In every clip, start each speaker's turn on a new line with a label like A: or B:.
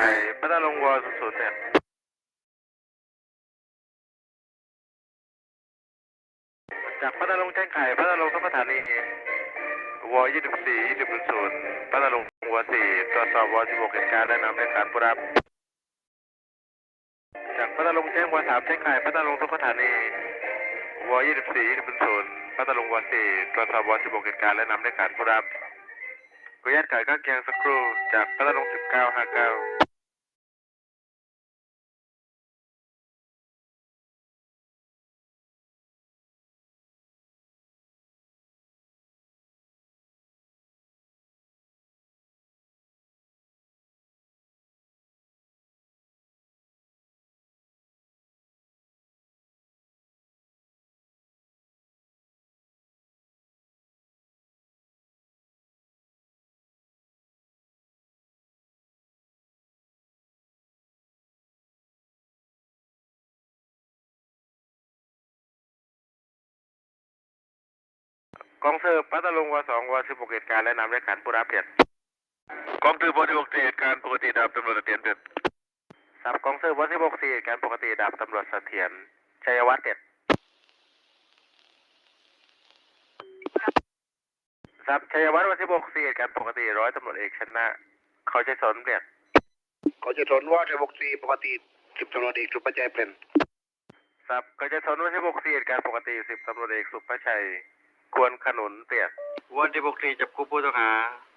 A: ข่พัทลุงวอศูนย์ศูนย์เนี่ยจากพัทลุงแจ้งไข่พัทลุงทุกสถานีวอยี่สิบสี่ยี่สิบศูนย์พัทลุงวอสี่ตรวจสอบวอสิบหกเหตุการณ์แนะนำในการผู้รับ จากพัทลุงแจ้งวอสามแจ้งไข่พัทลุงทุกสถานีวอยี่สิบสี่ยี่สิบศูนย์พัทลุงวอสี่ตรวจสอบวอสิบหกเหตุการณ์และนำในการผู้รับขออนุญาตขายข้างเคียงสักครู่จากพัทลุงสิบเก้าห้าเก้า กองเสิร์ฟพัทลุงวสองวสิบหกเหตุการณ์และนำและขันผู้รับเปลี่ยนกองเสิร์ฟวสิบหกเหตุการณ์ปกติดาบตำรวจเสถียรเปลี่ยนสับกองเสิร์ฟวสิบหกเหตุการณ์ปกติดาบตำรวจเสถียรชัยวัฒน์เปลี่ยนสับชัยวัฒน์วสิบหกเหตุการณ์ปกติร้อยตำรวจเอกชนะ เขาใช้สนเปลี่ยน
B: เขาจะทนว่าจะบกตีปกติสิบตำรวจเอกสุประชัยเปลี่ยน
A: สับเขาใช้สนวสิบหกเหตุการณ์ปกติสิบตำรวจเอกสุภชัย ควรขนุนเปลี่ยน
C: วันที่บุกรีจับกุมผู้ต้องหา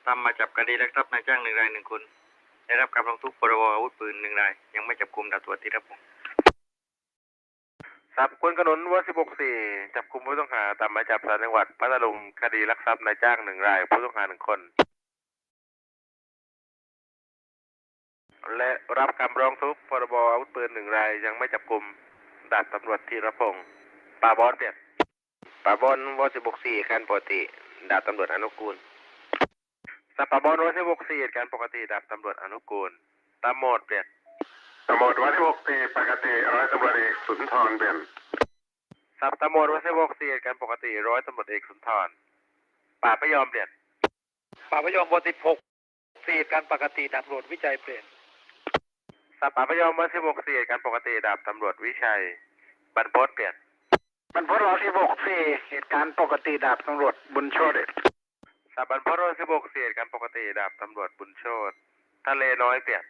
C: ตามหมายจับคดีลักทรัพย์นายจ้างหนึ่งรายหนึ่งคน ได้รับการร้องทุกข์พรบอาวุธปืนหนึ่งราย ยังไม่จับกุมดาบตำรวจที่รับผม
A: สับควรขนุนวสิบหกสี่จับคุมผู้ต้องหาตามหมายจับสารจังหวัดพัทลุงคดีลักทรัพย์นายจ้างหนึ่งราย ผู้ต้องหาหนึ่งคน และรับคำร้องทุกข์พรบอาวุธปืนหนึ่งราย ยังไม่จับกลุ่มดาบตำรวจธีรพงศ์ป่าบอนเปลี่ยน
B: ป่าบอนวสิบกสี่การปกติ ดาบตำรวจอนุกูล
A: สับป่าบอนวสิบหกสี่เหตุการณ์ปกติ ดาบตำรวจอนุกูลตามโหมดเปลี่ยน
B: ตำรวจวสิบกสี่ปกติร้อยตำรวจเอกสุนทรเปลี่ยน
A: สับตามโหมดวสิบหกสี่เหตุการณ์ปกติร้อยตำรวจเอกสุนทรป่าไม่ยอมเปลี่ยน
B: ป่าพยอมวสิบหกสี่การปกติดาบตำรวจวิจัยเปลี่ยน
A: สับป่าพยอมวสิบหกสี่เหตุการณ์ปกติดาบตำรวจวิชัยบรรพตเปลี่ยน
B: มันพลวสิบกสี่เหตุการณ์ปกติดาบตำรวจบุญโชติ
A: สับบันพโรสิบหกเสียกันปกติดาบตำรวจบุญโชตทะเลน้อยเปลี่ยน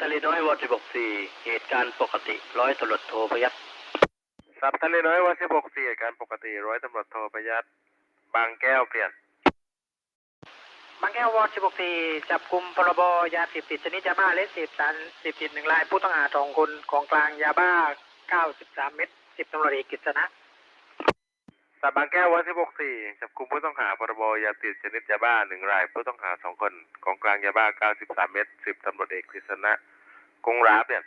C: ทะเลน้อยวันที่บุกสี่เหตุการณ์ปกติร้อยตำรวจโทพยัคฆ์
A: สับทะเลน้อยวันสิบหกเสียกันปกติร้อยตำรวจโทประยัดบางแก้วเปลี่ยน
D: บางแก้ววอร์16สี่จับกลุ่มพรบยาเสพติดชนิดยาบ้าและเสพสารเสพติดหนึ่งรายผู้ต้องหาสองคนของกลางยาบ้า93เม็ด 10ตำรวจเอกกฤษณะ
A: สับบางแก้ววันสิบหกสี่จับกุมผู้ต้องหาพรบยาเสพติดชนิดยาบ้าหนึ่งราย ผู้ต้องหาสองคน ของกลางยาบ้าเก้าสิบสามเม็ดสิบตำรวจเอกกฤษณะกงราเปลี่ยน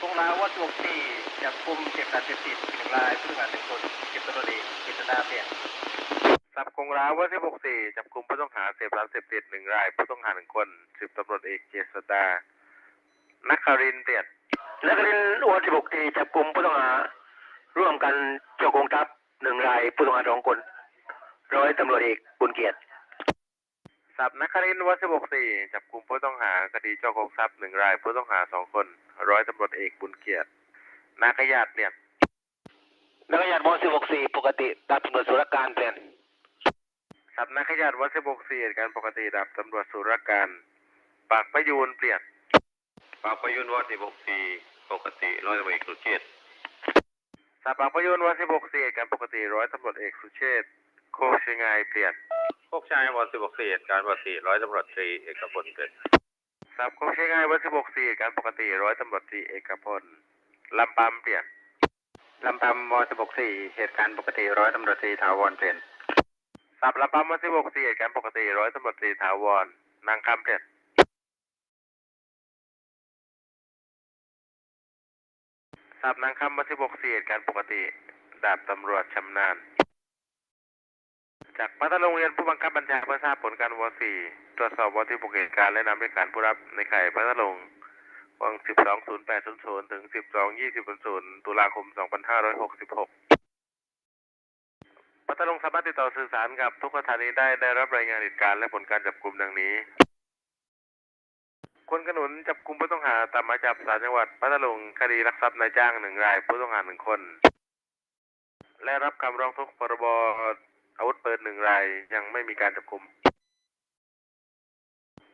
D: ตรงราวอร์16สี่จับกลุ่มเสพสารเสพติดหนึ่งรายผู้ต้องหาหนึ่งคน10ตำรวจเอกกฤษณะเปลี่ยน
A: สับกงราวันสิบหกสี่จับกุมผู้ต้องหาเสพสารเสพติดหนึ่งราย ผู้ต้องหาหนึ่งคนสิบตำรวจเอกเจษดานักคารินทร์เปลี่ยน
B: นักเรียนวสิบกสี่จับกลุ่มผู้ต้องหา ร่วมกันเจ้าโกงทรัพย์หนึ่งรายผู้ต้องหาสองคนร้อยตำรวจเอกบุญเกียรติ
A: สับนักครินทร์วัดสิบหกสี่จับกลุ่มผู้ต้องหาคดีช่อโกงทรัพย์หนึ่งรายผู้ต้องหาสองคนร้อยตำรวจเอกบุญเกียรตินาขยาดเปลี่ยน
B: นักเรียนวสิบกสี่ปกติดาบตำรวจสุรการเปลี่ยน
A: สับนักขยาดวัดสิบหกสี่เหตุการณ์ปกติดับตำรวจสุรการ ปากประยูนเปลี่ยน
C: ปากประยุนวันที่บุกสี่ ปกติร้อยตำรวจเอกสุเชษฐ์
A: สับปากประยูนวัดสิบหกสี่เหตุการณ์ปกติร้อยตำรวจเอกสุเชษฐ์โคกเชียงไงเปลี่ยน
C: พวกชายวันที่บุกสี่เหตุการณ์ปกติร้อยตำรวจตรีเอกพลเป็น
A: สับโคกเชียงไงวัดสิบหกสี่เหตุการณ์ปกติร้อยตำรวจตรีเอกพลลำปำเปลี่ยน
B: ลำพำวสิบกสี่เหตุการณ์ปกติร้อยตำรวจตรีถาวรเปลี่ยน
A: สับลำปำวัดสิบหกสี่เหตุการณ์ปกติร้อยตำรวจตรีถาวรนางคำเปลี่ยน สับนางคำวัดสิบหกสี่เหตุการณ์ปกติ ดาบตำรวจชำนาญ จากพัทลุงเรียนผู้บังคับบัญชาเพื่อทราบผลการวสี่ตรวจสอบวที่ปกเหตุการณ์และนำด้วยการผู้รับในไข่พัทลุงวัน12.08.00 ถึง 12.20.00 ตุลาคม 2566 พัทลุงสามารถติดต่อสื่อสารกับทุกสถานีได้ได้รับรายงานเหตุการณ์และผลการจับกลุ่มดังนี้ คนขนุนจับกลุ่มผู้ต้องหาตามหมายจับศาลจังหวัดพัทลุงคดีลักทรัพย์นายจ้างหนึ่งรายผู้ต้องหาหนึ่งคน และรับคำร้องทุกข์พรบอาวุธปืนหนึ่งรายยังไม่มีการจับกุม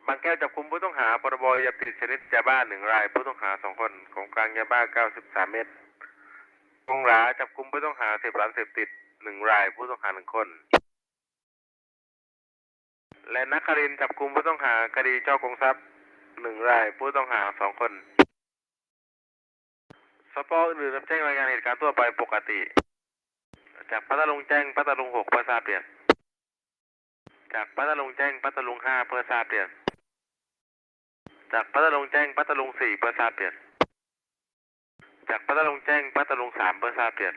A: บางแก้วจับกุมผู้ต้องหาพรบยาติดชนิดยาบ้าหนึ่งราย ผู้ต้องหาสองคนของกลางยาบ้า93เม็ดกงหลาจับกุมผู้ต้องหาเสพสารเสพติดหนึ่งราย ผู้ต้องหาหนึ่งคน และนักคารินจับกุมผู้ต้องหาคดีช่อโกงทรัพย์ หนึ่งราย ผู้ต้องหาสองคน สปออื่นรับแจ้งรายงานเหตุการณ์ทั่วไปปกติ จากพัทลุงแจ้งพัทลุงหกเพื่อทราบเปลี่ยนจากพัทลุงแจ้งพัทลุงห้าเพื่อทราบเปลี่ยนจากพัทลุงแจ้งพัทลุงสี่เพื่อทราบเปลี่ยนจากพัทลุงแจ้งพัทลุงสามเพื่อทราบเปลี่ยน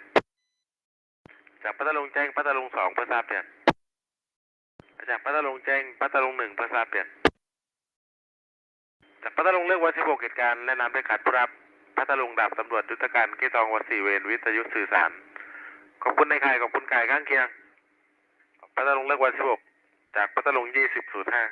A: จากพัทลุงแจ้งพัทลุงสองเพื่อทราบเปลี่ยนจากพัทลุงแจ้งพัทลุงหนึ่งเพื่อทราบเปลี่ยน พัทลุงเลือกวันที่หกเหตุการณ์และนำด้วยการผู้รับพัทลุงดาบตำรวจยุทธการเกตองวัดสี่เวรวิทยุสื่อสาร ขอบคุณในใครขอบคุณกายข้างเคียงพัทลุงเลือกวันที่หกจากพัทลุงยี่สิบศูนย์ห้า